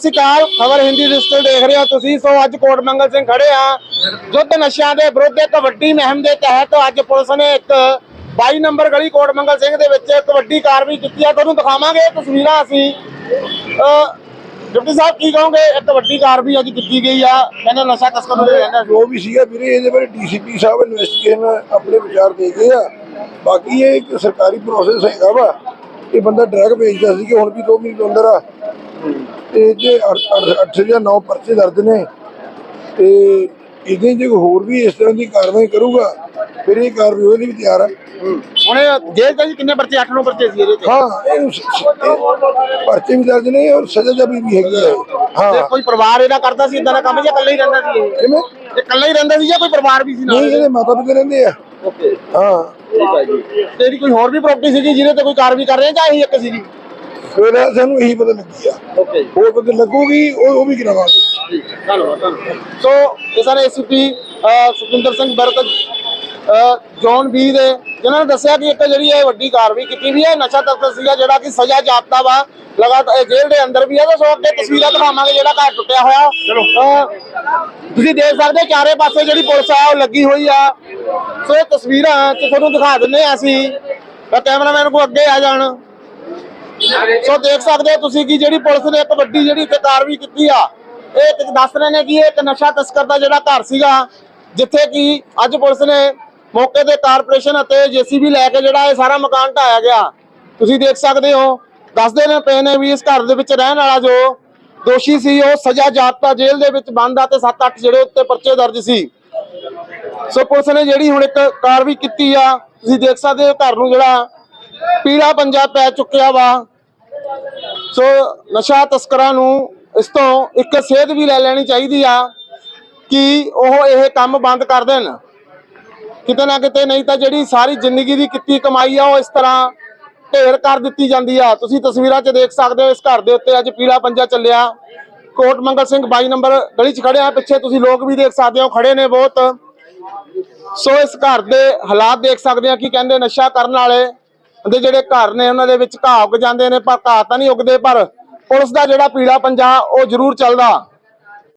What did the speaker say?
ਸ਼੍ਰੀ ਅਕਾਲ, ਖਬਰ ਹਿੰਦੀ ਡਿਜੀਟਲ ਦੇਖ ਰਹੇ ਹੋ, ਤੁਸੀਂ ਸੋ ਅੱਜ ਕੋਟ ਮੰਗਲ ਸਿੰਘ ਖੜੇ ਆ। ਯੁੱਧ ਨਸ਼ਿਆਂ ਦੇ ਵਿਰੁੱਧ ਇੱਕ ਵੱਡੀ ਮੁਹਿੰਮ ਦੇ ਤਹਿਤ ਅੱਜ ਪੁਲਿਸ ਨੇ ਇੱਕ 22 ਨੰਬਰ ਗਲੀ ਕੋਟ ਮੰਗਲ ਸਿੰਘ ਦੇ ਵਿੱਚ ਇੱਕ ਵੱਡੀ ਕਾਰਵਾਈ ਕੀਤੀ ਆ। ਤੁਹਾਨੂੰ ਦਿਖਾਵਾਂਗੇ ਤਸਵੀਰਾਂ ਅਸੀਂ। ਡਿਪਟੀ ਸਾਹਿਬ, ਕੀ ਕਹੋਗੇ? ਇੱਕ ਵੱਡੀ ਕਾਰਵਾਈ ਅੱਜ ਕੀਤੀ ਗਈ ਆ। ਕਹਿੰਦੇ ਨਸ਼ਾ ਤਸਕਰ ਨੂੰ ਰਹਿੰਦਾ ਜੋ ਵੀ ਸੀਗਾ ਵੀਰੇ, ਇਹਦੇ ਬਾਰੇ ਡੀਸੀਪੀ ਸਾਹਿਬ ਇਨਵੈਸਟੀਗੇਸ਼ਨ ਆਪਣੇ ਵਿਚਾਰ ਦੇ ਗਏ ਆ। ਬਾਕੀ ਇਹ ਇੱਕ ਸਰਕਾਰੀ ਪ੍ਰੋਸੈਸ ਹੈਗਾ ਵਾ। ਇਹ ਬੰਦਾ ਡਰਗ ਵੇਚਦਾ ਸੀ ਕਿ ਹੁਣ ਵੀ 2 ਮਹੀਨੇ ਅੰਦਰ ਆ। ਤੇ ਜੇ 8 ਜਾਂ 9 ਪਰਚੇ ਦਰਜ ਨੇ ਤੇ ਇਹਦੇ ਜੇ ਹੋਰ ਵੀ ਇਸ ਤਰ੍ਹਾਂ ਦੀ ਕਾਰਵਾਈ ਕਰੂਗਾ ਫਿਰ ਇਹ ਕਾਰਵਾਈ ਲਈ ਵੀ ਤਿਆਰ ਆ। ਹੁਣ ਇਹ ਜੇਲ੍ਹ ਚ ਜੀ ਕਿੰਨੇ ਪਰਚੇ 8 9 ਪਰਚੇ ਸੀ ਇਹਦੇ ਚ? ਹਾਂ ਸ- ਇਹ ਪਰਚੇ ਵੀ ਦਰਜ ਨੇ ਔਰ ਸਜ਼ਾ ਦਾ ਵੀ ਹੈਗੀ ਆ। ਇਹ। ਤੇ ਹਾਂ ਕੋਈ ਪਰਿਵਾਰ ਇਹਦਾ ਕਰਦਾ ਸੀ ਇਦਾਂ ਦਾ ਕੰਮ ਜਾਂ ਇਕੱਲਾ ਹੀ ਰਹਿੰਦਾ ਸੀ ਇਹ? ਕਿਵੇਂ? ਇਹ ਇਕੱਲਾ ਹੀ ਰਹਿੰਦਾ ਸੀ ਜਾਂ ਕੋਈ ਪਰਿਵਾਰ ਵੀ ਸੀ ਨਾਲ? ਨਹੀਂ ਇਹਦੇ ਮਾਤਾ ਪਿਤਾ ਰਹਿੰਦੇ ਆ। ਓਕੇ। ਹਾਂ। ਠੀਕ ਹੈ ਜੀ। ਤੇ ਇਹਦੀ ਕੋਈ ਹੋਰ ਵੀ ਪ੍ਰਾਪਰਟੀ ਸੀਗੀ ਜਿਹਦੇ ਤੇ ਕੋਈ ਕਾਰਵਾਈ ਕਰ ਰਹੇ ਜਾਂ ਇਹੀ ਇੱਕ ਸੀਗੀ? ਫਿਰ ਇਹ ਸਾਨੂੰ ਇਹੀ ਪਤਾ ਲੱਗੀ ਆ। ਓਕੇ ਹੋਰ ਪਤਾ ਲੱਗੂਗੀ ਉਹ ਉਹ ਵੀ ਕਰਾਵਾਂਗੇ ਧੰਨਵਾਦ ਧੰਨਵਾਦ। ਸੋ ਇਹ ਸਾਰੇ ਐਸਪੀ ਸੁਖਿੰਦਰ ਸਿੰਘ ਬਰਕ ਜੌਨ ਬੀ ਦੇ ਜਿਨ੍ਹਾਂ ਨੇ ਦੱਸਿਆ ਕਿ ਇੱਕ ਜਿਹੜੀ ਇਹ ਵੱਡੀ ਕਾਰਵਾਈ ਕੀਤੀ ਵੀ ਹੈ ਨਸ਼ਾ ਤਸਕਰ ਸੀਗਾ ਜਿਹੜਾ ਕਿ ਸਜ਼ਾ ਜਾਪਦਾ ਵਾ ਲਗਾਤਾਰ ਜੇਲ੍ਹ ਦੇ ਅੰਦਰ ਵੀ ਹੈ ਤਾਂ ਸੋ ਅੱਗੇ ਤਸਵੀਰਾਂ ਦਿਖਾਵਾਂਗੇ ਜਿਹੜਾ ਘਰ ਟੁੱਟਿਆ ਹੋਇਆ। ਤੁਸੀਂ ਦੇਖ ਸਕਦੇ ਹੋ ਚਾਰੇ ਪਾਸੇ ਜਿਹੜੀ ਪੁਲਿਸ ਆ ਉਹ ਲੱਗੀ ਹੋਈ ਆ। ਸੋ ਇਹ ਤਸਵੀਰਾਂ ਤੁਹਾਨੂੰ ਦਿਖਾ ਦਿੰਨੇ ਆ ਅਸੀਂ ਤਾਂ ਕੈਮਰਾਮੈਨ ਕੋ ਅੱਗੇ ਆ ਜਾਣ। ਸੋ ਦੇਖ ਸਕਦੇ ਹੋ ਤੁਸੀਂ ਕਿ ਜਿਹੜੀ ਪੁਲਿਸ ਨੇ ਇੱਕ ਵੱਡੀ ਜਿਹੜੀ ਇੱਥੇ ਕਾਰਵਾਈ ਕੀਤੀ ਆ, ਇਹ ਦੱਸ ਰਹੇ ਨੇ ਕਿ ਇਹ ਇੱਕ ਨਸ਼ਾ ਤਸਕਰ ਦਾ ਜਿਹੜਾ ਘਰ ਸੀਗਾ, ਜਿੱਥੇ ਕਿ ਅੱਜ ਪੁਲਿਸ ਨੇ ਮੌਕੇ ਤੇ ਕਾਰਪੋਰੇਸ਼ਨ ਅਤੇ ਜੀਸੀਬੀ ਲੈ ਕੇ ਜਿਹੜਾ ਇਹ ਸਾਰਾ ਮਕਾਨ ਢਾਇਆ ਗਿਆ। ਤੁਸੀਂ ਦੇਖ ਸਕਦੇ ਹੋ, ਦੱਸਦੇ ਨੇ ਪਏ ਨੇ ਵੀ ਇਸ ਘਰ ਦੇ ਵਿੱਚ ਰਹਿਣ ਵਾਲਾ ਜੋ ਦੋਸ਼ੀ ਸੀ, ਉਹ ਸਜ਼ਾ ਜਾਪਤਾ ਜੇਲ੍ਹ ਦੇ ਵਿੱਚ ਬੰਦ ਆ ਤੇ 7-8 ਜਿਹੜੇ ਉੱਤੇ ਪਰਚੇ ਦਰਜ ਸੀ। ਸੋ ਪੁਲਿਸ ਨੇ ਜਿਹੜੀ ਹੁਣ ਇੱਕ ਕਾਰਵਾਈ ਕੀਤੀ ਆ, ਤੁਸੀਂ ਦੇਖ ਸਕਦੇ ਹੋ ਘਰ ਨੂੰ ਜਿਹੜਾ ਪੀਲਾ ਪੰਜਾਬ ਪੈ ਚੁੱਕਿਆ ਵਾ। ਸੋ ਨਸ਼ਾ ਤਸਕਰਾਂ ਨੂੰ ਇਸ ਤੋਂ ਇੱਕ ਸੇਧ ਵੀ ਲੈ ਲੈਣੀ ਚਾਹੀਦੀ ਆ ਕਿ ਉਹ ਇਹ ਕੰਮ ਬੰਦ ਕਰ ਦੇਣ। ਕਿਤੇ ਨਾ ਕਿਤੇ ਨਹੀਂ ਤਾਂ ਜਿਹੜੀ ਸਾਰੀ ਜ਼ਿੰਦਗੀ ਦੀ ਕੀਤੀ ਕਮਾਈ ਆ, ਉਹ ਇਸ ਤਰ੍ਹਾਂ ਢੇਰ ਕਰ ਦਿੱਤੀ ਜਾਂਦੀ ਆ। ਤੁਸੀਂ ਤਸਵੀਰਾਂ 'ਚ ਦੇਖ ਸਕਦੇ ਹੋ, ਇਸ ਘਰ ਦੇ ਉੱਤੇ ਅੱਜ ਪੀਲਾ ਪੰਜਾ ਚੱਲਿਆ। ਕੋਟ ਮੰਗਲ ਸਿੰਘ 22 ਨੰਬਰ ਗਲੀ 'ਚ ਖੜੇ ਆ ਪਿੱਛੇ ਤੁਸੀਂ ਲੋਕ ਵੀ ਦੇਖ ਸਕਦੇ ਹੋ, ਖੜੇ ਨੇ ਬਹੁਤ। ਸੋ ਇਸ ਘਰ ਦੇ ਹਾਲਾਤ ਦੇਖ ਸਕਦੇ ਆ ਕਿ ਕਹਿੰਦੇ ਨਸ਼ਾ ਕਰਨ ਵਾਲੇ ਦੇ ਜਿਹੜੇ ਘਰ ਨੇ ਉਹਨਾਂ ਦੇ ਵਿੱਚ ਘਾਹ ਉੱਗ ਜਾਂਦੇ ਨੇ, ਪਰ ਘਾਹ ਤਾਂ ਨਹੀਂ ਉੱਗਦੇ, ਪਰ ਪੁਲਿਸ ਦਾ ਜਿਹੜਾ ਪੀੜਾ ਪੰਜਾ, ਉਹ ਜ਼ਰੂਰ ਚੱਲਦਾ।